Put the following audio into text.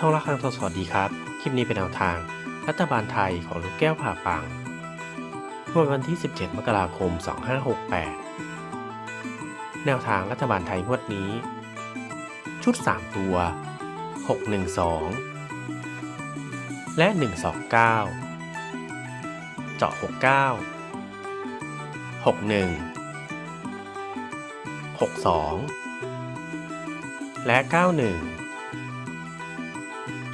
ช่องรักทางสวัสดีครับ คลิปนี้เป็นแนวทาง รัฐบาลไทยของลูกแก้วผ่าปังงวดวันที่ 17 มกราคม 2568 แนวทางรัฐบาลไทยงวดนี้ ชุด 3 ตัว 612 และ 129 เจาะ 69 61 62 และ 91